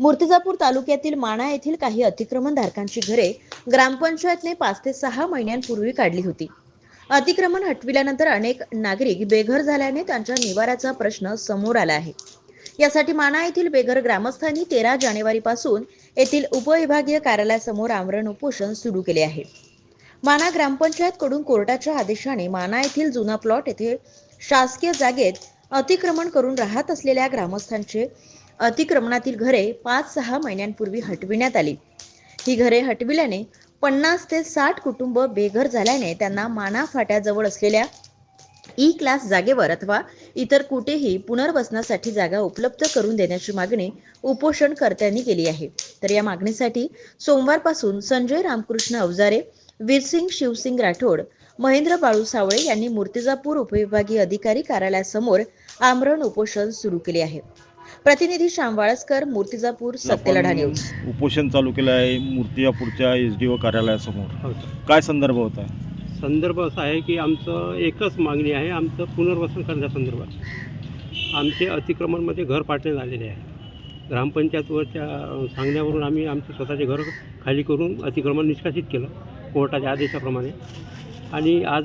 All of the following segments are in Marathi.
मूर्तिजापूर तालुक्यातील माणा येथील काही अतिक्रमणधारकांची घरे ग्रामपंचायतने पाच ते सहा महिन्यांपूर्वी काढली होती. अतिक्रमण हटविल्यानंतर अनेक नागरिक बेघर झाल्याने त्यांच्या निवाऱ्याचा प्रश्न समोर आला आहे. यासाठी माणा येथील बेघर ग्रामस्थांनी तेरा जानेवारीपासून येथील उपविभागीय कार्यालयासमोर आमरण उपोषण सुरू केले आहे. माना ग्रामपंचायतकडून कोर्टाच्या आदेशाने माना येथील जुना प्लॉट येथे शासकीय जागेत अतिक्रमण करून राहत असलेल्या ग्रामस्थांचे अतिक्रमणातील घरे पाच सहा महिन्यांपूर्वी हटविण्यात आली. ही घरे हटविल्याने पन्नास ते साठ कुटुंब बेघर झाल्याने त्यांना माना फाट्याजवळ असलेल्या ई क्लास जागेवर अथवा इतर कुठेही पुनर्वसनासाठी जागा उपलब्ध करून देण्याची मागणी उपोषणकर्त्यांनी केली आहे. तर या मागणीसाठी सोमवारपासून संजय रामकृष्ण अवजारे वीरसिंग शिवसिंग राठोड महेंद्र बाळू सावळे यांनी मूर्तिजापूर उपविभागीय अधिकारी कार्यालयासमोर आमरण उपोषण सुरू केले आहे. प्रतिनिधी श्याम वाळसकर मूर्तिजापूर सत्यलढा न्यूज उपोषण चालू केलं आहे मूर्तिजापूरच्या एस डी ओ कार्यालयासमोर. हो. काय संदर्भ होता? संदर्भ असा आहे की आमचं एकच मागणी आहे आमचं पुनर्वसन करण्यासंदर्भात आमचे अतिक्रमणमध्ये घर पाडण्यात आलेले आहे. ग्रामपंचायतवरच्या सांगण्यावरून आम्ही आमचे स्वतःचे घर खाली करून अतिक्रमण निष्कासित केलं कोर्टाच्या आदेशाप्रमाणे. आणि आज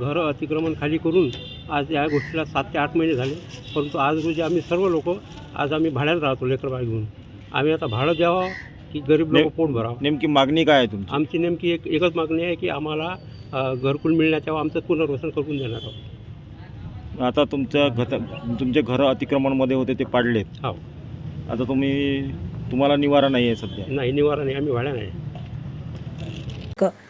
घरं अतिक्रमण खाली करून आज या गोष्टीला सात ते आठ महिने झाले. परंतु आज रोजी आम्ही सर्व लोक आज आम्ही भाड्यानं राहतो लेकरबाळ घेऊन. आम्ही आता भाडं द्यावं की गरीब लोक पोट भरावं? नेमकी मागणी काय आहे तुमची? आमची नेमकी एक एकच मागणी आहे की आम्हाला अ, घरकुल मिळण्याच्या आमचं पुनर्वसन करून देणार आहोत. आता तुमच्या घत तुमचे घरं अतिक्रमणमध्ये होते ते पाडलेत. हो. आता तुम्ही तुम्हाला निवारा नाही आहे सध्या. नाही निवारा नाही आम्ही भाड्या नाही.